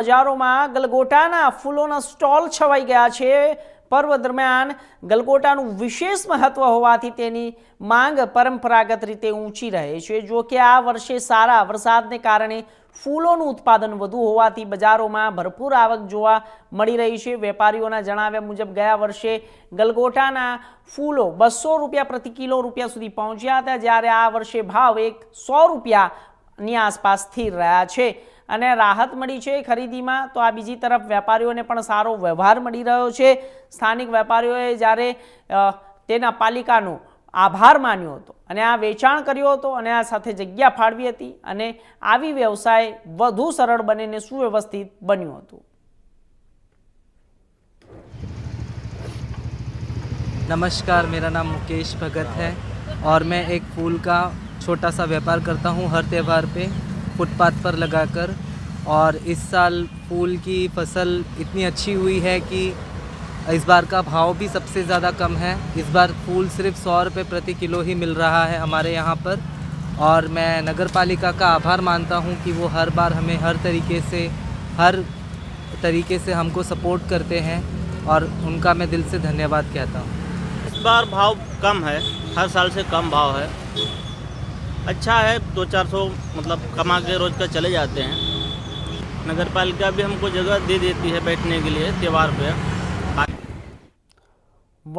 બજારોમાં ગલગોટાના ફૂલોના સ્ટોલ છવાઈ ગયા છે. પર્વ દરમિયાન ગલગોટાનું વિશેષ મહત્વ હોવાથી તેની માંગ પરંપરાગત રીતે ઊંચી રહે છે. જો કે આ વર્ષે સારા વરસાદને કારણે ફૂલોનું ઉત્પાદન વધુ હોવાથી બજારોમાં ભરપૂર આવક જોવા મળી રહી છે. વેપારીઓના જણાવ્યા મુજબ ગયા વર્ષે ગલગોટાના ફૂલો બસો રૂપિયા પ્રતિ કિલો રૂપિયા સુધી પહોંચ્યા હતા. જ્યારે આ વર્ષે ભાવ એક સો રૂપિયાની આસપાસ સ્થિર રહ્યા છે. અને રાહત મળી છે ખરીદીમાં તો આ બીજી તરફ વેપારીઓને પણ સારો વ્યવહાર મળી રહ્યો છે સ્થાનિક વેપારીઓએ જ્યારે અ, તેના પાલિકાનો આભાર માન્યો હતો અને આ વેચાણ કર્યો હતો અને આ સાથે જગ્યા ફાળવી હતી અને આવી વ્યવસાય વધુ સરળ બનીને સુવ્યવસ્થિત બન્યું હતું नमस्कार मेरा नाम मुकेश भगत है और मैं एक फूल का छोटा सा व्यापार करता हूँ हर त्यौहार पे फुटपाथ पर लगाकर और इस साल फूल की फ़सल इतनी अच्छी हुई है कि इस बार का भाव भी सबसे ज़्यादा कम है। इस बार फूल सिर्फ़ सौ रुपये प्रति किलो ही मिल रहा है हमारे यहाँ पर और मैं नगर पालिका का आभार मानता हूँ कि वो हर बार हमें हर तरीके से, हर तरीके से हमको सपोर्ट करते हैं और उनका मैं दिल से धन्यवाद कहता हूँ। इस बार भाव कम है, हर साल से कम भाव है। अच्छा है दो चार सौ मतलब कमा के रोज का चले जाते हैं नगर पालिका भी हमको जगह दे देती है बैठने के लिए त्यौहार पे